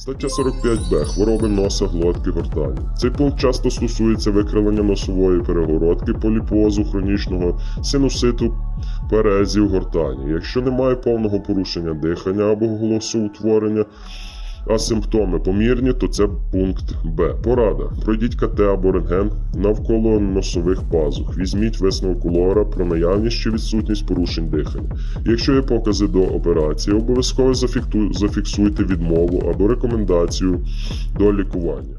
Стаття 45б. Хвороби носа, глотки, гортані. Цей пункт часто стосується викривлення носової перегородки, поліпозу, хронічного синуситу, перезів, гортані. Якщо немає повного порушення дихання або голосоутворення, а симптоми помірні, то це пункт Б. Порада. Пройдіть КТ або рентген навколо носових пазух. Візьміть висновок лора про наявність чи відсутність порушень дихання. Якщо є покази до операції, обов'язково зафіксуйте відмову або рекомендацію до лікування.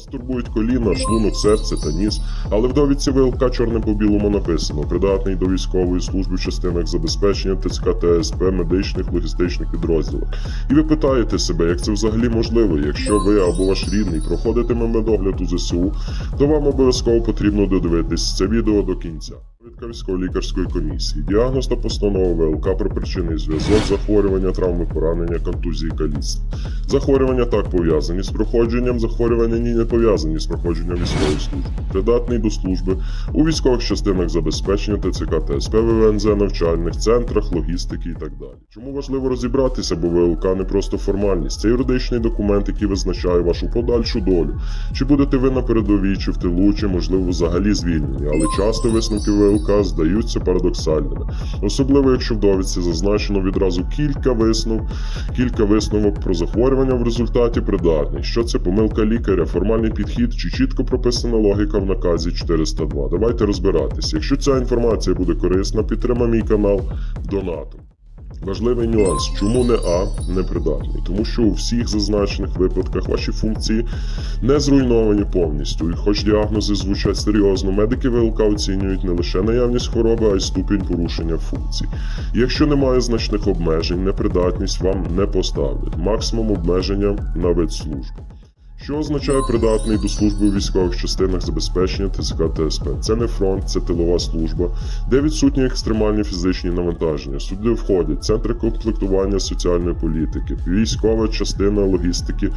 Вас турбують коліна, шлунок, серце та ніс, але в довідці ВЛК чорним по білому написано придатний до військової служби в частинах забезпечення ТЦК ТСП, медичних логістичних підрозділів. І ви питаєте себе, як це взагалі можливо, якщо ви або ваш рідний проходитиме медогляд у ЗСУ, то вам обов'язково потрібно додивитись це відео до кінця. Військово-лікарської комісії, діагноз та постанова ВЛК про причинний зв'язок, захворювання, травми, поранення, контузії, каліцтва. Захворювання так пов'язані з проходженням, захворювання ні не пов'язані з проходженням військової служби. Придатний до служби у військових частинах забезпечення ТЦК ТСП, ВВНЗ, навчальних центрах, логістики і так далі. Чому важливо розібратися, бо ВЛК не просто формальність, це юридичний документ, який визначає вашу подальшу долю. Чи будете ви на передовій, чи в тилу, чи можливо взагалі звільнені, але часто висновки ВЛК здаються парадоксальними. Особливо, якщо в довідці зазначено відразу кілька виснов, кілька висновок про захворювання в результаті придатний. Що це помилка лікаря, формальний підхід чи чітко прописана логіка в наказі 402. Давайте розбиратись. Якщо ця інформація буде корисна, підтримай мій канал донатом. Важливий нюанс, чому не А непридатний? Тому що у всіх зазначених випадках ваші функції не зруйновані повністю. І хоч діагнози звучать серйозно, медики ВЛК оцінюють не лише наявність хвороби, а й ступінь порушення функцій. Якщо немає значних обмежень, непридатність вам не поставлять. Максимум обмеження на вид служби. Що означає придатний до служби у військових частинах забезпечення ТСК ТСП? Це не фронт, це тилова служба, де відсутні екстремальні фізичні навантаження. Сюди входять центри комплектування соціальної політики, військова частина логістики,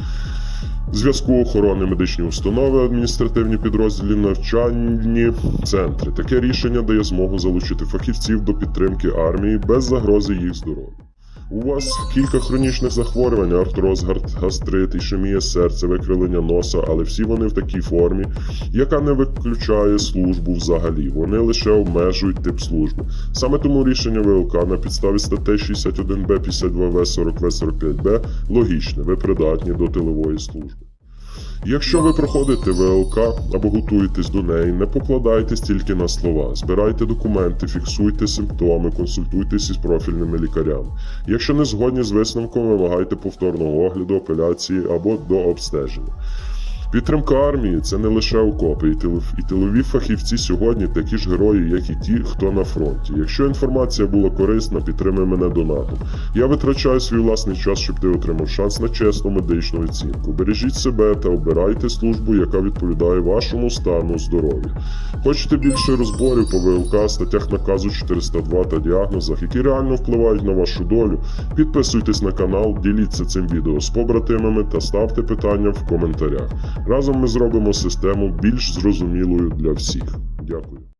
зв'язку охорони медичні установи, адміністративні підрозділі, навчальні центри. Таке рішення дає змогу залучити фахівців до підтримки армії без загрози їх здоров'ю. У вас кілька хронічних захворювань, артроз, гастрит, ішемія серця, викривлення носа, але всі вони в такій формі, яка не виключає службу взагалі. Вони лише обмежують тип служби. Саме тому рішення ВЛК на підставі статей 61Б, 52В, 40В, 45Б логічне, ви придатні до тилової служби. Якщо ви проходите ВЛК або готуєтесь до неї, не покладайтесь тільки на слова. Збирайте документи, фіксуйте симптоми, консультуйтесь із профільними лікарями. Якщо не згодні з висновком, вимагайте повторного огляду, апеляції або до обстеження. Підтримка армії це не лише окопи, і тил- і тилові фахівці сьогодні такі ж герої, як і ті, хто на фронті. Якщо інформація була корисна, підтримай мене донатом. Я витрачаю свій власний час, щоб ти отримав шанс на чесну медичну оцінку. Бережіть себе та обирайте службу, яка відповідає вашому стану здоров'я. Хочете більше розборів по ВЛК, статтях наказу 402 та діагнозах, які реально впливають на вашу долю, підписуйтесь на канал, діліться цим відео з побратимами та ставте питання в коментарях. Разом ми зробимо систему більш зрозумілою для всіх. Дякую.